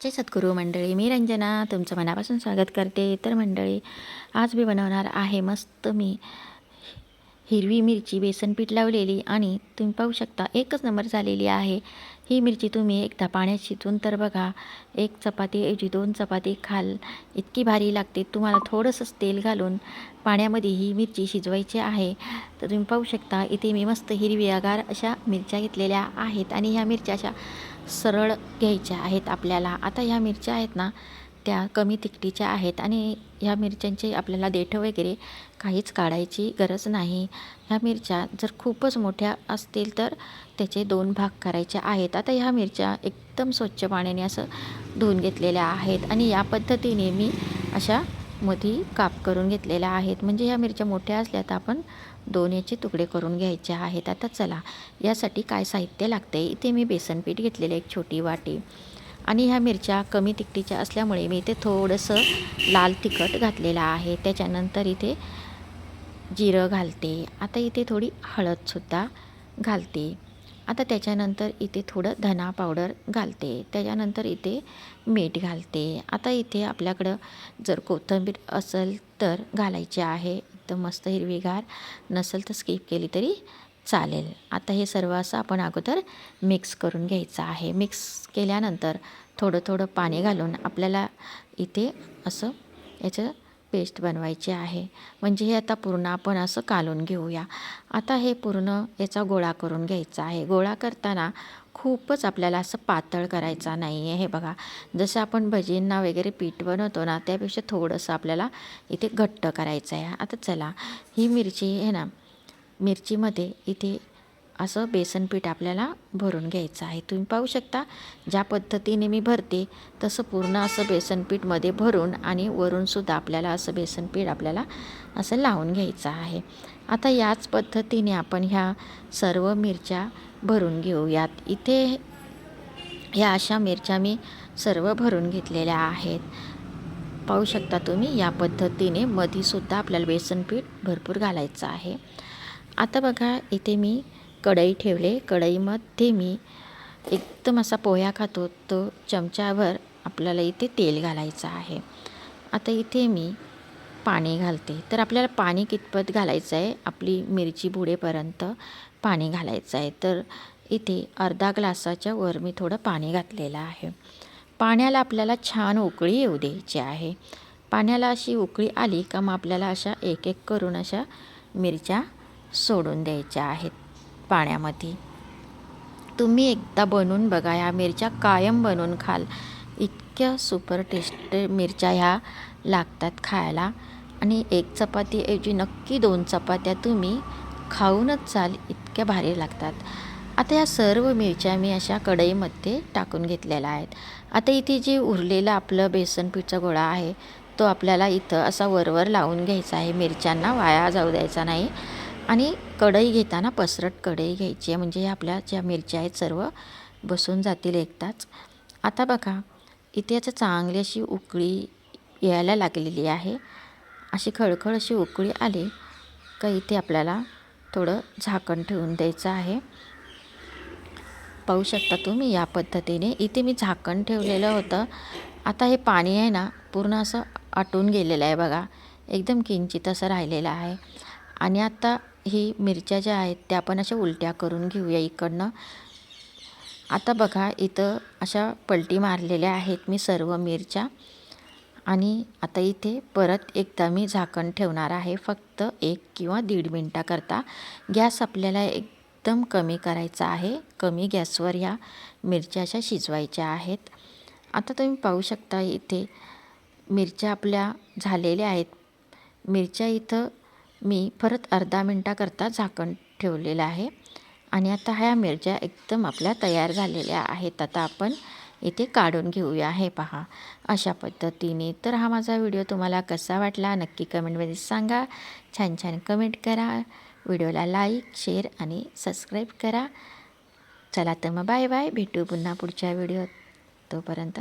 जय सद्गुरू मंडळी मी रंजना तुमचं मनापासून स्वागत करते. तर मंडळी आज मी बनवणार आहे मस्त मी हिरवी मिरची बेसन पीठ लावलेली आणि तुम्ही पाहू शकता एकच नंबर झालेली आहे. ही मिरची तुम्ही एकदा पाण्यात शिजून तर बघा एक चपातीऐवजी दोन चपाती खाल. इतकी भारी लागते. तुम्हाला थोडंसंच तेल घालून पाण्यामध्ये ही मिरची शिजवायची आहे. तर तुम्ही पाहू शकता इथे मी मस्त हिरवीगार अशा मिरच्या घेतलेल्या आहेत आणि ह्या मिरच्या अशा सरळ घ्यायच्या आहेत आपल्याला. आता ह्या मिरच्या आहेत ना त्या कमी तिकटीच्या आहेत आणि ह्या मिरच्यांचे आपल्याला देठं वगैरे काहीच काढायची गरज नाही. ह्या मिरच्या जर खूपच मोठ्या असतील तर त्याचे दोन भाग करायचे आहेत. आता ह्या मिरच्या एकदम स्वच्छ पाण्याने असं धुवून घेतलेल्या आहेत आणि या पद्धतीने मी अशा मधी काप करून घेतलेल्या आहेत. म्हणजे ह्या मिरच्या मोठ्या असल्या तर आपण दोन याचे तुकडे करून घ्यायचे आहेत. आता चला यासाठी काय साहित्य लागते इथे मी बेसन पीठ घेतलेलं एक छोटी वाटी. आणि ह्या मिरच्या कमी तिखटीच्या असल्यामुळे मी इथे थोडंसं लाल तिखट घातलेलं आहे. त्याच्यानंतर इथे जिरं घालते. आता इथे थोडी हळदसुद्धा घालते. आता त्याच्यानंतर इथे थोडं धना पावडर घालते. त्याच्यानंतर इथे मीठ घालते. आता इथे आपल्याकडं जर कोथिंबीर असेल तर घालायची आहे. एकदम मस्त हिरवीगार नसेल तर स्किप केली तरी चालेल. आता हे सर्व असं आपण अगोदर मिक्स करून घ्यायचं आहे. मिक्स केल्यानंतर थोडं थोडं पाणी घालून आपल्याला इथे असं याचं पेस्ट बनवायची आहे. म्हणजे हे आता पूर्ण आपण असं कालून घेऊया. आता हे पूर्ण याचा गोळा करून घ्यायचा आहे. गोळा करताना खूपच आपल्याला असं पातळ करायचा नाही आहे हे बघा जसं आपण भजींना वगैरे पीठ बनवतो ना त्यापेक्षा थोडंसं आपल्याला इथे घट्ट करायचं आहे आता चला ही मिरची आहे ना मिरचीमध्ये इथे असं बेसन पीठ आपल्याला भरून घ्यायचं आहे. तुम्ही पाहू शकता ज्या पद्धतीने मी भरते तसं पूर्ण असं बेसन पीठमध्ये भरून आणि वरूनसुद्धा आपल्याला असं बेसन पीठ आपल्याला असं लावून घ्यायचं आहे. आता याच पद्धतीने आपण ह्या सर्व मिरच्या भरून घेऊयात. इथे ह्या अशा मिरच्या मी सर्व भरून घेतलेल्या आहेत. पाहू शकता तुम्ही या पद्धतीने मधीसुद्धा आपल्याला बेसन पीठ भरपूर घालायचं आहे. आता बघा इथे मी कढई ठेवले. कढईमध्ये मी एकदम असा पोह्या खातो. तो चमच्यावर आपल्याला इथे तेल घालायचं आहे. आता इथे मी पाणी घालते. तर आपल्याला पाणी कितपत घालायचं आहे? आपली मिरची बुडेपर्यंत पाणी घालायचं आहे. तर इथे अर्धा ग्लासाच्या वर मी थोडं पाणी घातलेलं आहे. पाण्याला आपल्याला छान उकळी येऊ द्यायची आहे. पाण्याला अशी उकळी आली का मग आपल्याला अशा एक एक करून अशा मिरच्या सोडून द्यायच्या आहेत पाण्यामध्ये. तुम्ही एकदा बनवून बघा ह्या मिरच्या कायम बनवून खाल. इतक्या सुपर टेस्ट मिरच्या ह्या लागतात खायला. आणि एक चपातीऐवजी नक्की दोन चपात्या तुम्ही खाऊनच चाल इतक्या भारी लागतात. आता या सर्व मिरच्या मी अशा कढईमध्ये टाकून घेतलेल्या आहेत. आता इथे जे उरलेलं आपलं बेसन पीठचा गोळा आहे तो आपल्याला इथं असा वरवर लावून घ्यायचा आहे. मिरच्यांना वाया जाऊ द्यायचा नाही. आणि कढई घेताना पसरट कढई घ्यायची आहे. म्हणजे आपल्या ज्या मिरच्या आहेत सर्व बसून जातील एकदाच. आता बघा इथे याचं चांगली अशी उकळी यायला लागलेली आहे. अशी खळखळ अशी उकळी आली का इथे आपल्याला थोडं झाकण ठेवून द्यायचं आहे. पाहू शकता तुम्ही या पद्धतीने. इथे मी झाकण ठेवलेलं होतं. आता हे पाणी आहे ना पूर्ण असं आटून गेलेलं आहे बघा. एकदम किंचित असं राहिलेलं आहे. आणि आता ही मिरच्या ज्या आहेत त्या आपण अशा उलट्या करून घेऊया इकडनं. आता बघा इथं अशा पलटी मारलेल्या आहेत मी सर्व मिरच्या. आणि आता इथे परत एकदा मी झाकण ठेवणार आहे फक्त एक किंवा दीड मिनटाकरता. गॅस आपल्याला एकदम कमी करायचा आहे. कमी गॅसवर ह्या मिरच्या अशा शिजवायच्या आहेत. आता तुम्ही पाहू शकता इथे मिरच्या आपल्या झालेल्या आहेत. मिरच्या इथं मी परत अर्धा मिनटाकरता झाकण ठेवलेलं आहे. आणि आता ह्या मिरच्या एकदम आपल्या तयार झालेल्या आहेत. आता आपण इथे काढून घेऊया. हे पहा. अशा पद्धतीने. तर हा माझा व्हिडिओ तुम्हाला कसा वाटला नक्की कमेंटमध्ये सांगा. छान छान कमेंट करा. व्हिडिओला लाईक शेअर आणि सबस्क्राईब करा. चला तर मग बाय बाय. भेटू पुन्हा पुढच्या व्हिडिओत. तोपर्यंत